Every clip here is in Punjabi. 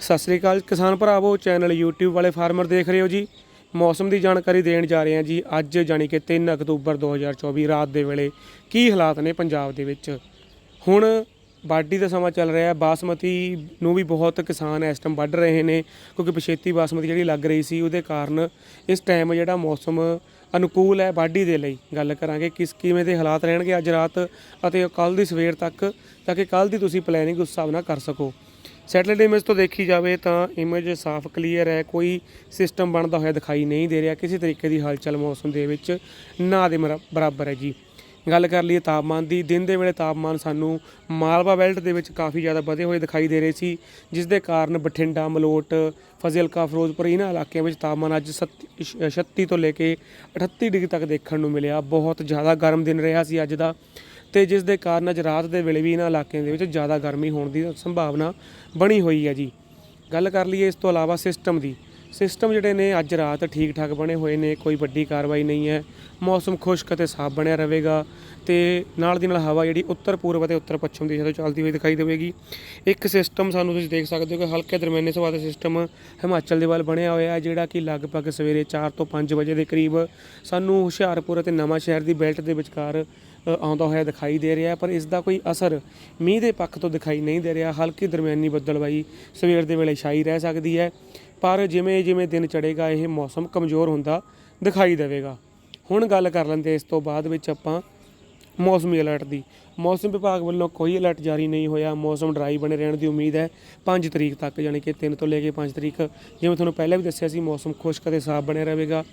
ਸਤਿ ਸ੍ਰੀ ਅਕਾਲ ਕਿਸਾਨ ਭਰਾਵੋ, ਚੈਨਲ YouTube ਵਾਲੇ ਫਾਰਮਰ ਦੇਖ ਰਹੇ ਹੋ ਜੀ। ਮੌਸਮ ਦੀ ਜਾਣਕਾਰੀ ਦੇਣ ਜਾ ਰਹੇ ਹਾਂ ਜੀ ਅੱਜ, ਜਾਣੀ ਕਿ 3 ਅਕਤੂਬਰ 2024 ਰਾਤ ਦੇ ਵੇਲੇ ਕੀ ਹਾਲਾਤ ਨੇ ਪੰਜਾਬ ਦੇ ਵਿੱਚ। ਹੁਣ ਵਾਢੀ ਦਾ ਸਮਾਂ ਚੱਲ ਰਿਹਾ ਹੈ, ਬਾਸਮਤੀ ਨੂੰ ਵੀ ਬਹੁਤ ਕਿਸਾਨ ਇਸ ਟਾਈਮ ਵੱਢ ਰਹੇ ਨੇ, ਕਿਉਂਕਿ ਪਛੇਤੀ ਬਾਸਮਤੀ ਜਿਹੜੀ ਲੱਗ ਰਹੀ ਸੀ ਉਹਦੇ ਕਾਰਨ ਇਸ ਟਾਈਮ ਜਿਹੜਾ ਮੌਸਮ ਅਨੁਕੂਲ ਹੈ ਵਾਢੀ ਦੇ ਲਈ। ਗੱਲ ਕਰਾਂਗੇ ਕਿਸ ਕਿਵੇਂ ਦੇ ਹਾਲਾਤ ਰਹਿਣਗੇ ਅੱਜ ਰਾਤ ਅਤੇ ਕੱਲ ਦੀ ਸਵੇਰ ਤੱਕ, ਤਾਂ ਕਿ ਕੱਲ ਦੀ ਤੁਸੀਂ ਪਲੈਨਿੰਗ ਉਸ ਹਿਸਾਬ ਨਾਲ ਕਰ ਸਕੋ। ਸੈਟਲਾਈਟ ਇਮੇਜ ਤੋਂ ਦੇਖੀ ਜਾਵੇ ਤਾਂ ਇਮੇਜ ਸਾਫ਼ ਕਲੀਅਰ ਹੈ, ਕੋਈ ਸਿਸਟਮ ਬਣਦਾ ਹੋਇਆ ਦਿਖਾਈ ਨਹੀਂ ਦੇ ਰਿਹਾ, ਕਿਸੇ ਤਰੀਕੇ ਦੀ ਹਲਚਲ ਮੌਸਮ ਦੇ ਵਿੱਚ ਨਾ ਦੇ ਮਰਾ- ਬਰਾਬਰ ਹੈ ਜੀ। ਗੱਲ ਕਰ ਲਈਏ ਤਾਪਮਾਨ ਦੀ, ਦਿਨ ਦੇ ਵੇਲੇ ਤਾਪਮਾਨ ਸਾਨੂੰ ਮਾਲਵਾ ਬੈਲਟ ਦੇ ਵਿੱਚ ਕਾਫੀ ਜ਼ਿਆਦਾ ਵਧੇ ਹੋਏ ਦਿਖਾਈ ਦੇ ਰਹੇ ਸੀ, ਜਿਸ ਦੇ ਕਾਰਨ ਬਠਿੰਡਾ, ਮਲੋਟ, ਫਜ਼ਿਲਕਾ, ਫਿਰੋਜ਼ਪੁਰ ਇਹਨਾਂ ਇਲਾਕਿਆਂ ਵਿੱਚ ਤਾਪਮਾਨ ਅੱਜ 36 ਤੋਂ ਲੈ ਕੇ 38 ਡਿਗਰੀ ਤੱਕ ਦੇਖਣ ਨੂੰ ਮਿਲਿਆ। ਬਹੁਤ ਜ਼ਿਆਦਾ ਗਰਮ ਦਿਨ ਰਿਹਾ ਸੀ ਅੱਜ ਦਾ। ਤੇ ਜਿਸ ਦੇ ਕਾਰਨ ਅੱਜ ਰਾਤ ਦੇ ਵੇਲੇ ਵੀ ਇਹਨਾਂ ਇਲਾਕਿਆਂ ਦੇ ਵਿੱਚ ਜ਼ਿਆਦਾ ਗਰਮੀ ਹੋਣ ਦੀ ਸੰਭਾਵਨਾ ਬਣੀ ਹੋਈ ਹੈ ਜੀ। ਗੱਲ ਕਰ ਲਈਏ ਇਸ ਤੋਂ ਇਲਾਵਾ ਸਿਸਟਮ ਦੀ। ਸਿਸਟਮ ਜਿਹੜੇ ਨੇ ਅੱਜ ਰਾਤ ਠੀਕ ਠਾਕ ਬਣੇ ਹੋਏ ਨੇ, ਕੋਈ ਵੱਡੀ ਕਾਰਵਾਈ ਨਹੀਂ ਹੈ। ਮੌਸਮ ਖੁਸ਼ਕ ਅਤੇ ਸਾਫ਼ ਬਣਿਆ ਰਹੇਗਾ ਤੇ ਨਾਲ ਦੀ ਨਾਲ ਹਵਾ ਜਿਹੜੀ ਉੱਤਰ ਪੂਰਬ ਅਤੇ ਉੱਤਰ ਪੱਛਮ ਦਿਸ਼ਾ ਤੋਂ ਚੱਲਦੀ ਹੋਈ ਦਿਖਾਈ ਦੇਵੇਗੀ। ਇੱਕ ਸਿਸਟਮ ਸਾਨੂੰ ਤੁਸੀਂ ਦੇਖ ਸਕਦੇ ਹੋ ਕਿ ਹਲਕੇ ਦਰਮਿਆਨੇ ਸੁਭਾਅ ਦਾ ਸਿਸਟਮ ਹਿਮਾਚਲ ਦੇ ਵੱਲ ਬਣਿਆ ਹੋਇਆ ਹੈ, ਜਿਹੜਾ ਕਿ ਲਗਭਗ ਸਵੇਰੇ 4 ਤੋਂ 5 ਵਜੇ ਦੇ ਕਰੀਬ ਸਾਨੂੰ ਹੁਸ਼ਿਆਰਪੁਰ ਅਤੇ ਨਵਾਂ ਸ਼ਹਿਰ ਦੀ ਬੈਲਟ ਦੇ ਵਿਚਕਾਰ ਆਉਂਦਾ ਹੋਇਆ ਦਿਖਾਈ ਦੇ ਰਿਹਾ, ਪਰ ਇਸ ਦਾ ਕੋਈ ਅਸਰ ਮੀਂਹ ਦੇ ਪੱਖ ਤੋਂ ਦਿਖਾਈ ਨਹੀਂ ਦੇ ਰਿਹਾ। ਹਲਕੀ ਦਰਮਿਆਨੀ ਬੱਦਲਬਾਈ ਸਵੇਰ ਦੇ ਵੇਲੇ ਛਾਈ ਰਹਿ ਸਕਦੀ ਹੈ, ਪਰ ਜਿਵੇਂ ਜਿਵੇਂ ਦਿਨ ਚੜੇਗਾ ਇਹ ਮੌਸਮ ਕਮਜ਼ੋਰ ਹੁੰਦਾ ਦਿਖਾਈ ਦੇਵੇਗਾ। ਹੁਣ ਗੱਲ ਕਰ ਲੈਂਦੇ ਇਸ ਤੋਂ ਬਾਅਦ ਵਿੱਚ ਆਪਾਂ ਮੌਸਮੀ ਅਲਰਟ ਦੀ। ਮੌਸਮ ਵਿਭਾਗ ਵੱਲੋਂ ਕੋਈ ਅਲਰਟ ਜਾਰੀ ਨਹੀਂ ਹੋਇਆ। ਮੌਸਮ ਡਰਾਈ ਬਣੇ ਰਹਿਣ ਦੀ ਉਮੀਦ ਹੈ। 5 ਤਰੀਕ ਤੱਕ, ਯਾਨੀ ਕਿ 3 ਤੋਂ ਲੈ ਕੇ 5 ਤਰੀਕ, ਜਿਵੇਂ ਤੁਹਾਨੂੰ ਪਹਿਲਾਂ ਵੀ ਦੱਸਿਆ ਸੀ, ਮੌਸਮ ਖੁਸ਼ਕ ਅਤੇ ਸਾਫ਼ ਬਣਿਆ ਰਹੇਗਾ।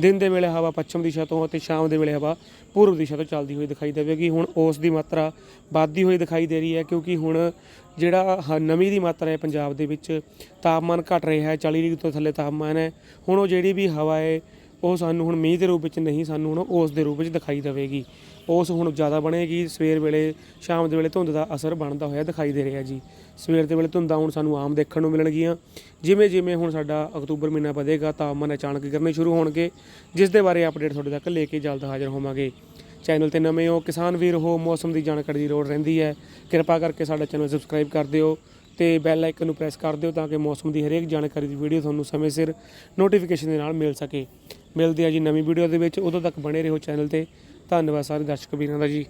ਦਿਨ ਦੇ ਵੇਲੇ ਹਵਾ ਪੱਛਮ ਦਿਸ਼ਾ ਤੋਂ ਅਤੇ ਸ਼ਾਮ ਦੇ ਵੇਲੇ ਹਵਾ ਪੂਰਬ ਦਿਸ਼ਾ ਤੋਂ ਚੱਲਦੀ ਹੋਈ ਦਿਖਾਈ ਦੇਵੇਗੀ ਹੁਣ ਉਸ ਦੀ ਮਾਤਰਾ ਵੱਧਦੀ ਹੋਈ ਦਿਖਾਈ ਦੇ ਰਹੀ ਹੈ ਕਿਉਂਕਿ ਹੁਣ ਜਿਹੜਾ ਹ- ਨਮੀ ਦੀ ਮਾਤਰਾ ਹੈ ਪੰਜਾਬ ਦੇ ਵਿੱਚ ਤਾਪਮਾਨ ਘਟ ਰਿਹਾ ਹੈ 40 ਡਿਗਰੀ ਤੋਂ ਥੱਲੇ ਤਾਪਮਾਨ ਹੈ। ਹੁਣ ਉਹ ਜਿਹੜੀ ਵੀ ਹਵਾ ਹੈ ਉਹ ਸਾਨੂੰ ਹੁਣ ਮੀਂਹ ਦੇ ਰੂਪ ਵਿੱਚ ਨਹੀਂ, ਸਾਨੂੰ ਹੁਣ ਉਸ ਦੇ ਰੂਪ ਵਿੱਚ ਦਿਖਾਈ ਦੇਵੇਗੀ। ਉਸ ਹੁਣ ਜ਼ਿਆਦਾ ਬਣੇਗੀ, ਸਵੇਰ ਵੇਲੇ, ਸ਼ਾਮ ਦੇ ਵੇਲੇ ਧੁੰਦ ਦਾ ਅਸਰ ਬਣਦਾ ਹੋਇਆ ਦਿਖਾਈ ਦੇ ਰਿਹਾ ਜੀ। ਸਵੇਰ ਦੇ ਵੇਲੇ ਧੁੰਦਾਂ ਹੁਣ ਸਾਨੂੰ ਆਮ ਦੇਖਣ ਨੂੰ ਮਿਲਣਗੀਆਂ। ਜਿਵੇਂ ਜਿਵੇਂ ਹੁਣ ਸਾਡਾ ਅਕਤੂਬਰ ਮਹੀਨਾ ਵਧੇਗਾ, ਤਾਪਮਾਨ ਅਚਾਨਕ ਗਿਰਨੇ ਸ਼ੁਰੂ ਹੋਣਗੇ। ਜਿਸ ਦੇ ਬਾਰੇ ਅਪਡੇਟ ਤੁਹਾਡੇ ਤੱਕ ਲੈ ਕੇ ਜਲਦ ਹਾਜ਼ਰ ਹੋਵਾਂਗੇ। ਚੈਨਲ ਤੇ ਨਵੇਂ ਹੋ, ਕਿਸਾਨ ਵੀਰ ਹੋ, ਮੌਸਮ ਦੀ ਜਾਣਕਾਰੀ ਦੀ ਲੋੜ ਰਹਿੰਦੀ ਹੈ। ਕਿਰਪਾ ਕਰਕੇ ਸਾਡਾ ਚੈਨਲ ਸਬਸਕ੍ਰਾਈਬ ਕਰ ਦਿਓ ਤੇ ਬੈਲ ਆਈਕਨ ਨੂੰ ਪ੍ਰੈਸ ਕਰ ਦਿਓ ਤਾਂ ਕਿ ਮੌਸਮ ਦੀ ਹਰੇਕ ਜਾਣਕਾਰੀ ਦੀ ਵੀਡੀਓ ਤੁਹਾਨੂੰ ਸਮੇਂ ਸਿਰ ਨੋਟੀਫਿਕੇਸ਼ਨ ਦੇ ਨਾਲ ਮਿਲ ਸਕੇ। ਮਿਲਦੇ ਆ ਜੀ ਨਵੀਂ ਵੀਡੀਓ ਦੇ ਵਿੱਚ। ਉਦੋਂ ਤੱਕ ਬਣੇ ਰਹੋ ਚੈਨਲ ਤੇ। ਧੰਨਵਾਦ ਸਾਰੇ, ਦਰਸ਼ਕ ਵੀਰਾਂ ਦਾ ਜੀ।